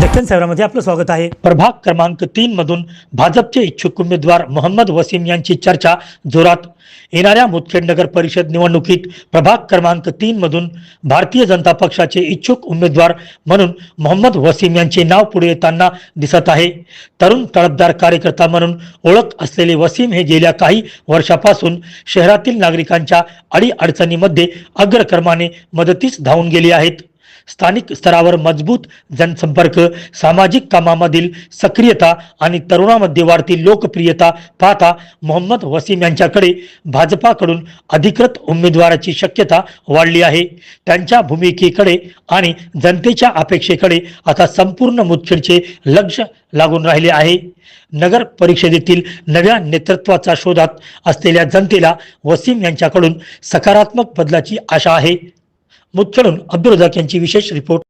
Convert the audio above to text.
दक्षिण सेवरामध्ये आपलं स्वागत आहे. प्रभाग क्रमांक तीन मधून भाजपचे इच्छुक उमेदवार मोहम्मद वसीम यांची चर्चा जोरात. येणाऱ्या मुदखेड नगर परिषद निवडणुकीत प्रभाग क्रमांक तीन मधून भारतीय जनता पक्षाचे इच्छुक उमेदवार म्हणून मोहम्मद वसीम यांचे नाव पुढे येताना दिसत आहे. तरुण तळपदार कार्यकर्ता म्हणून ओळख असलेले वसीम हे गेल्या काही वर्षापासून शहरातील नागरिकांच्या अडीअडचणीमध्ये अग्रक्रमाने मदतीस धावून गेले आहेत. स्थानिक स्तरावर मजबूत जनसंपर्क सामाजिक कामामधील सक्रियता आणि तरुणामध्ये वाढती लोकप्रियता पाहता मोहम्मद वसीम यांच्याकडे भाजपाकडून अधिकृत उमेदवाराची शक्यता वाढली आहे. त्यांच्या भूमिकेकडे आणि जनतेच्या अपेक्षेकडे आता संपूर्ण मुदखेडचे लक्ष लागून राहिले आहे. नगर परिषदेतील नव्या नेतृत्वाचा शोधात असलेल्या जनतेला वसीम यांच्याकडून सकारात्मक बदलाची आशा आहे. मुदखेडून अब्दुल रजाक यांची विशेष रिपोर्ट